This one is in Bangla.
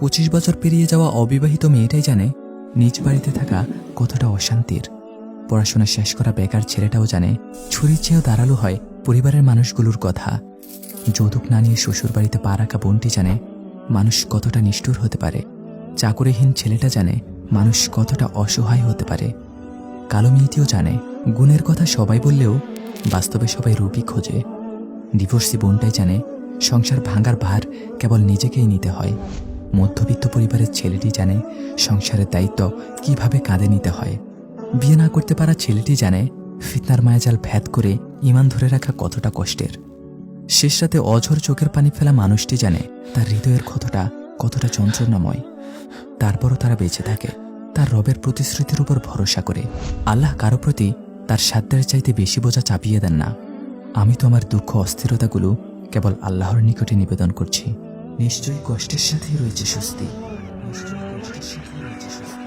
পঁচিশ বছর পেরিয়ে যাওয়া অবিবাহিত মেয়েটাই জানে নিজ বাড়িতে থাকা কতটা অশান্তির। পড়াশোনা শেষ করা বেকার ছেলেটাও জানে ছুরির চেয়েও দাঁড়াল হয় পরিবারের মানুষগুলোর কথা। যৌতুক না নিয়ে শ্বশুর বাড়িতে পা রাখা বোনটি জানে মানুষ কতটা নিষ্ঠুর হতে পারে। চাকুরিহীন ছেলেটা জানে মানুষ কতটা অসহায় হতে পারে। কালো মেয়েটিও জানে গুণের কথা সবাই বললেও বাস্তবে সবাই রূপই খোঁজে। ডিভোর্সি বোনটাই জানে সংসার ভাঙার ভার কেবল নিজেকেই নিতে হয়। মধ্যবিত্ত পরিবারের ছেলেটি জানে সংসারের দায়িত্ব কীভাবে কাঁধে নিতে হয়। বিয়ে না করতে পারা ছেলেটি জানে ফিতনার মায়াজাল ভেদ করে ইমান ধরে রাখা কতটা কষ্টের। শেষ রাতে অঝর চোখের পানি ফেলা মানুষটি জানে তার হৃদয়ের ক্ষতটা কতটা যন্ত্রণাময়। তারপরও তারা বেঁচে থাকে। তার রবের প্রতিশ্রুতির উপর ভরসা করে। আল্লাহ কারও প্রতি তার সাধ্যের চাইতে বেশি বোঝা চাপিয়ে দেন না। আমি তো আমার দুঃখ, অস্থিরতাগুলো কেবল আল্লাহর নিকটে নিবেদন করছি। নিশ্চয়ই কষ্টের সাথেই রয়েছে স্বস্তি। নিশ্চয়ই কষ্টের সাথে রয়েছে স্বস্তি